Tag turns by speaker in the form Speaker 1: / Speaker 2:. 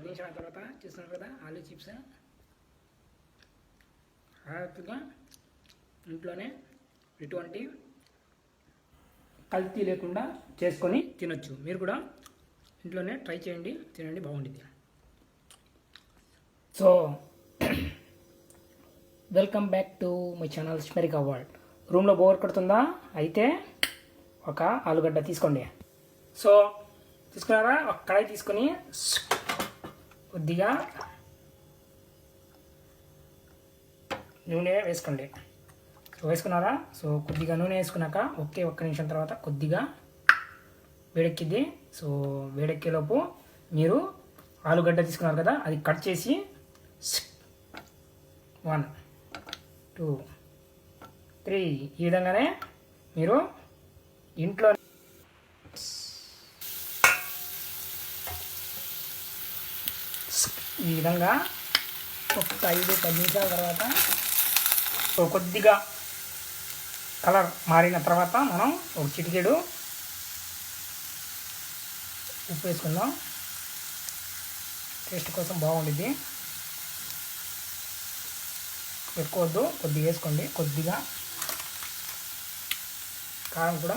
Speaker 1: పది నిమిషాల తర్వాత చూస్తున్నారు కదా ఆలూ చిప్స్. హ్యాపీగా ఇంట్లోనే ఎటువంటి కల్తీ లేకుండా చేసుకొని తినొచ్చు. మీరు కూడా ఇంట్లోనే ట్రై చేయండి తినండి బాగుంటుంది so welcome back to my channel స్మెరికా world రూమ్లో బోర్ కొడుతుందా? అయితే ఒక ఆలుగడ్డ తీసుకోండి. సో తీసుకున్నారా? ఒక కడాయి తీసుకొని కొద్దిగా నూనె వేసుకోండి. సో వేసుకున్నారా? సో కొద్దిగా నూనె వేసుకున్నాక ఒకే ఒక్క నిమిషం తర్వాత కొద్దిగా వేడెక్కిద్ది. సో వేడెక్కేలోపు మీరు ఆలుగడ్డ తీసుకున్నారు కదా అది కట్ చేసి వన్ టూ త్రీ ఈ విధంగానే మీరు ఇంట్లో ఈ విధంగా ఒక ఐదు పది నిమిషాల తర్వాత కొద్దిగా కలర్ మారిన తర్వాత మనం ఒక చిటికెడు ఉప్పు వేసుకుందాం. టేస్ట్ కోసం బాగుండిద్ది. పెట్టుకోవద్దు కొద్దిగా వేసుకోండి. కొద్దిగా కారం కూడా